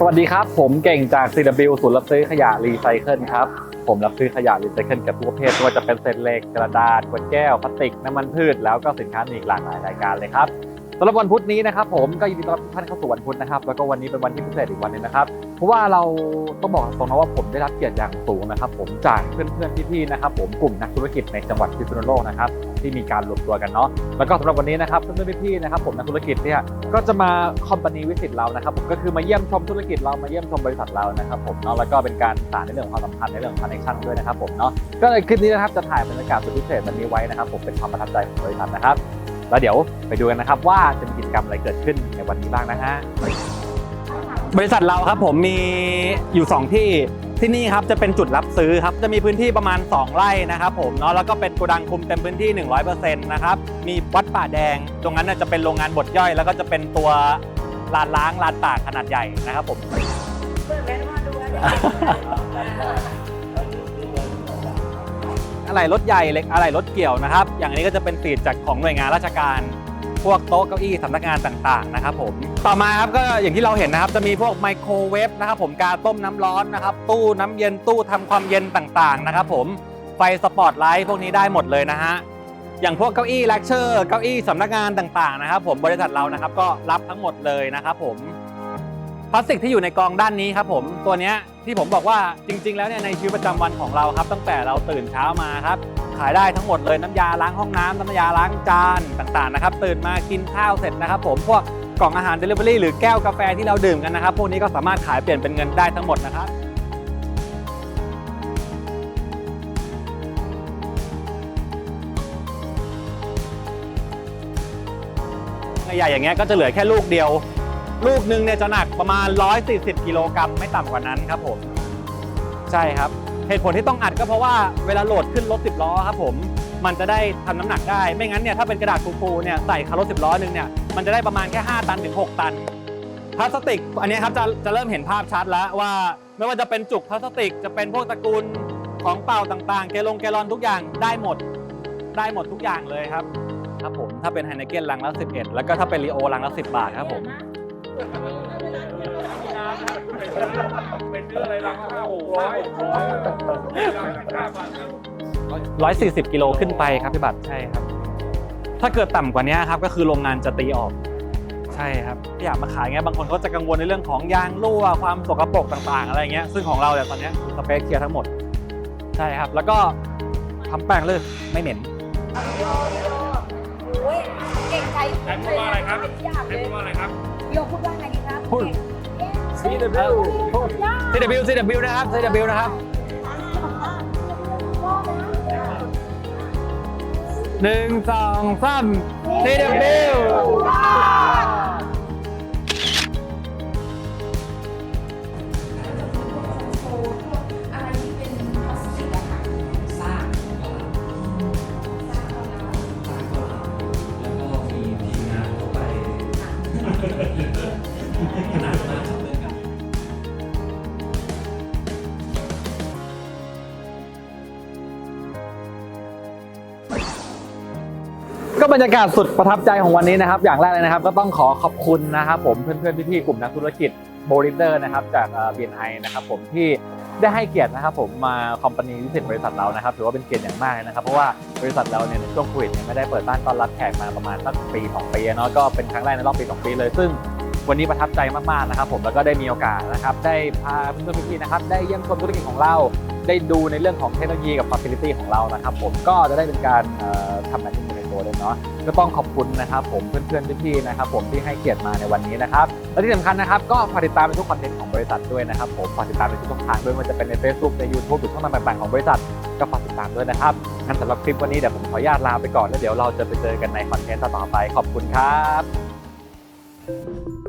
สวัสดีครับ ผมเก่งจาก CW ศูนย์รับซื้อขยะรีไซเคิลครับ ผมรับซื้อขยะรีไซเคิลกับทุกประเภทไม่ว่าจะเป็นเศษเหล็กกระดาษขวดแก้วพลาสติกน้ำมันพืช แล้วก็สินค้าอีกหลากหลายรายการเลยครับ สำหรับวันพุธนี้นะครับผมก็ยินดีต้อนรับทุกท่านเข้าสู่วันพุธนะครับ แล้วก็วันนี้เป็นวันที่พิเศษอีกวันหนึงนะครับ เพราะว่าเราต้องบอกตรงนะว่าผมได้รับเกียรติอย่างสูงนะครับ ผมจากเพื่อนๆพี่ๆนะครับ ผมกลุ่มนักธุรกิจในจังหวัดพิษณุโลกนะครับที่มีการรวมตัวกันเนาะแล้วก็สำหรับวันนี้นะครับเพื่อนๆพี่ๆนะครับ ผมนักธุรกิจเนี่ยก็จะมาคอมพานีวิสิตเรานะครับผมก็คือมาเยี่ยมชมธุรกิจเรามาเยี่ยมชมบริษัทเรานะครับผมเนาะแล้วก็เป็นการสานในเรื่องความสัมพันธ์ในเรื่องคอนเนคชั่นด้วยนะครับผมเนาะก็ในคลิปนี้นะครับจะถ่ายบรรยากาศสุดพิเศษวันนี้ไว้นะครับผมเป็นความประทับใจของบริษัทนะครับ แล้วเดี๋ยวไปดูกันนะครับว่าจะมีกิจกรรมอะไรเกิดขึ้นในวันนี้บ้างนะฮะบริษัทเราครับผมมีอยู่ 2 ที่ที่นี่ครับจะเป็นจุดรับซื้อครับจะมีพื้นที่ประมาณ 2 ไร่นะครับผมเนาะแล้วก็เป็นโกดังคุมเต็มพื้นที่ 100%นะครับมีวัดป่าแดง ตรงนั้นจะเป็นโรงงานบดย่อย แล้วก็จะเป็นตัวลานล้างลานตากขนาดใหญ่นะครับผมเปิดแว่นมาดูแล้ว อะไรรถใหญ่เล็กอะไรรถเกี่ยวนะครับ อย่างนี้ก็จะเป็นสีดจากของหน่วยงานราชการ พวกโต๊ะเก้าอี้สำนักงานต่างๆนะครับผมต่อมาครับก็อย่างที่เราเห็นนะครับ จะมีพวกไมโครเวฟนะครับผมการต้มน้ำร้อนนะครับ ตู้น้ำเย็นตู้ทำความเย็นต่างๆนะครับผมไฟสปอตไลท์พวกนี้ได้หมดเลยนะฮะอย่างพวกเก้าอี้เลคเชอร์เก้าอี้สำนักงานต่างๆนะครับ ผมบริษัทเรานะครับก็รับทั้งหมดเลยนะครับผมพลาสติกที่อยู่ในกองด้านนี้ครับผมตัวเนี้ย ที่ผมบอกว่าจริง ๆ แล้วเนี่ยในชีวิตประจำวันของเราครับ ตั้งแต่เราตื่นเช้ามาครับ ขายได้ทั้งหมดเลยน้ำยาล้างห้องน้ำน้ำยาล้างจานต่างๆนะครับ ตื่นมากินข้าวเสร็จนะครับ ผมพวกกล่องอาหาร Delivery หรือแก้วกาแฟที่เราดื่มกันนะครับ พวกนี้ก็สามารถขายเปลี่ยนเป็นเงินได้ทั้งหมดนะครับ ใหญ่ๆอย่างเงี้ยก็จะเหลือแค่ลูกเดียว ลูกหนึ่งเนี่ยจะหนักประมาณ 140 กิโลกรัมไม่ต่ำกว่านั้นครับผม ใช่ครับ เหตุผลที่ต้องอัดก็เพราะว่าเวลาโหลดขึ้นรถ 10 ล้อครับผม มันจะได้ทำน้ำหนักได้ ไม่งั้นเนี่ยถ้าเป็นกระดาษฟูๆเนี่ยใส่คารถ 10 ล้อหนึ่งเนี่ยมันจะได้ประมาณแค่ 5 ตันถึง 6 ตัน พลาสติก อันนี้ครับจะจะเริ่มเห็นภาพชัดแล้วว่า ไม่ว่าจะเป็นจุกพลาสติก จะเป็นพวกตระกูลของเปล่าต่างๆเกลงเกลอนทุกอย่างได้หมด ได้หมดทุกอย่างเลยครับ ครับผม ถ้าเป็นไฮเนเกนลังละ 11 แล้วก็ถ้าเป็นรีโอลังละ 10 บาทครับผม เป็นเรื่องอะไรราคาหกร้อยหกร้อยห้าพัน140 กิโลขึ้นไปครับพี่บัตรใช่ครับ ถ้าเกิดต่ำกว่านี้ครับก็คือโรงงานจะตีออก ใช่ครับที่อยากมาขายเงี้ยบางคนเขาจะกังวลในเรื่องของยางรั่วความสกปรกต่างๆ อะไรเงี้ยซึ่งของเราเนี่ยตอนเนี้ยคือสเปคเคลียร์ทั้งหมด ใช่ครับ แล้วก็ทำแป้งเลยไม่เหม็น โอ้ยเก่งใจใช้พูดว่าอะไรครับ เป็นยากเลใช้ยพูดว่าอะไรครับ โยพูดว่าไงดีครับพูด CW CW CW นะครับ CW นะครับหนึ่งสองสาม CW บรรยากาศสุดประทับใจของวันนี้นะครับ อย่างแรกเลยนะครับ ก็ต้องขอขอบคุณนะครับผมเพื่อนๆพี่ๆกลุ่มนักธุรกิจโบริเดอร์นะครับจากเบียนไอนะครับผมที่ได้ให้เกียรตินะครับผมมาคอมพานีวิสิตบริษัทเรานะครับถือว่าเป็นเกียรติอย่างมากนะครับ เพราะว่าบริษัทเราเนี่ยในช่วงโควิดไม่ได้เปิดบ้านต้อนรับแขกมาประมาณสักปีสองปีเนาะก็เป็นครั้งแรกในรอบปีสองปีเลยซึ่งวันนี้ประทับใจมากๆนะครับผมแล้วก็ได้มีโอกาสนะครับได้พาเพื่อนๆพี่ๆนะครับได้เยี่ยมชมธุรกิจของเรา ได้ดูในเรื่องของเทคโนโลยีกับฟ a ซิลิตี้ของเรานะครับผมก็จะได้เป็นการทำงานที่มีในตั วเลยเนาะก็ต้องขอบคุณนะครับผมเพื่อนๆพี่ๆนะครับผมที่ให้เกียรติมาในวันนี้นะครับและที่สำคัญนะครับก็ฝากติดตามในทุกคอนเทนต์ของบริษัทด้วยนะครับผมฝากติดตามในทุกช่องทางด้วยไม่ว่าจะเป็นใน Facebook ใน YouTube หรือช่องทางต่างๆของบริษัทก็ฝากติดตามด้วยนะครับงั้นสำหรับคลิปวันนี้เดี๋ยวผมขออนุญาตลาไปก่อนแล้วเดี๋ยวเราจะไปเจอกันในคอนเทนต์ต่อไปขอบคุณครับ